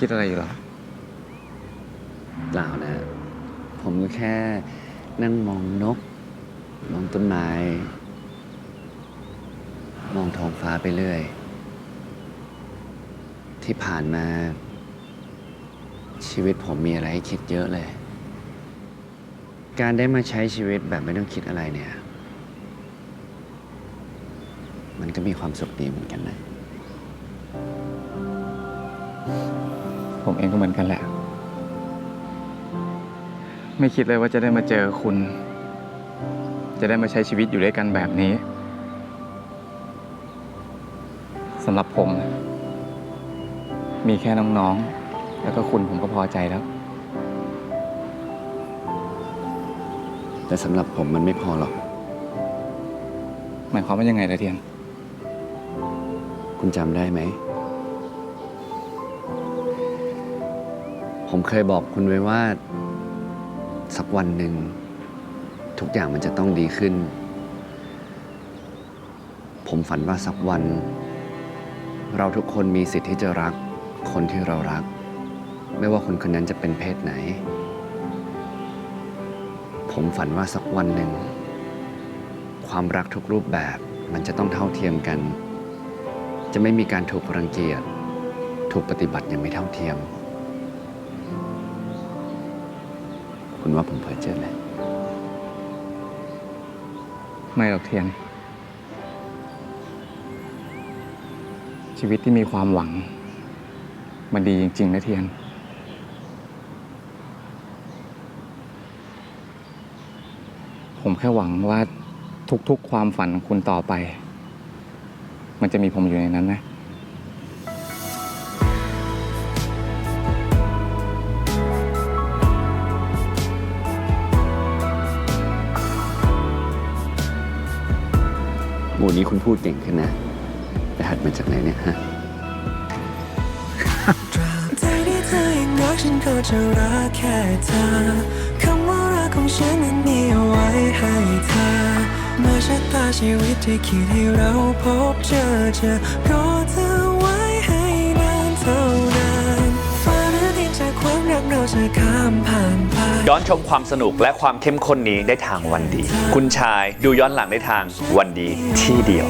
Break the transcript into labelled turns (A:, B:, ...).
A: คิดอะไรอยู่เหรอ
B: เปล่านะ ผมก็แค่นั่งมองนก มองต้นไม้ มองท้องฟ้าไปเรื่อย ที่ผ่านมา ชีวิตผมมีอะไรให้คิดเยอะเลย การได้มาใช้ชีวิตแบบไม่ต้องคิดอะไรเนี่ย มันก็มีความสุขดีเหมือนกันนะ
A: ผมเองก็เหมือนกันแหละ ไม่คิดเลยว่าจะได้มาเจอคุณ จะได้มาใช้ชีวิตอยู่ด้วยกันแบบนี้สำหรับผมนะมีแค่น้องๆ แล้วก็คุณผมก็พอใจแล้ว
B: แต่สำหรับผมมันไม่พอหรอก
A: หมายความว่ายังไงล่ะเทียน
B: คุณจำได้ไหม ผมเคยบอกคุณไว้ว่า สักวันหนึ่ง ทุกอย่างมันจะต้องดีขึ้น ผมฝันว่าสักวัน เราทุกคนมีสิทธิ์ที่จะรัก คนที่เรารัก ไม่ว่าคนคนนั้นจะเป็นเพศไหน ผมฝันว่าสักวันหนึ่ง ความรักทุกรูปแบบมันจะต้องเท่าเทียมกัน จะไม่มีการถูกรังเกียจ ถูกปฏิบัติอย่างไม่เท่าเทียม คุณว่าผมเพ้อเจอไหม
A: ไม่หรอกเทียน ชีวิตที่มีความหวัง มันดีจริง ๆ นะเทียน ผมแค่หวังว่าทุก ๆ ความฝันของคุณต่อไป มันจะมีผมอยู่ในนั้นนะ
B: หมู่นี้คุณพูดเก่งขึ้นนะรหัสมาจากไหนเนี่ยฮะ
C: ตราบใดที่เธอยังรักฉันก็จะรักแค่เธอคำว่ารักของฉันนั้นมีเอาไว้ให้เธอเมื่อชะตาชีวิตที่คิดให้เราพบเจอเจอก็เธอ
D: ย้อนชมความสนุกและความเข้มข้นนี้ได้ทางวันดี คุณชายดูย้อนหลังได้ทางวันดีที่เดียว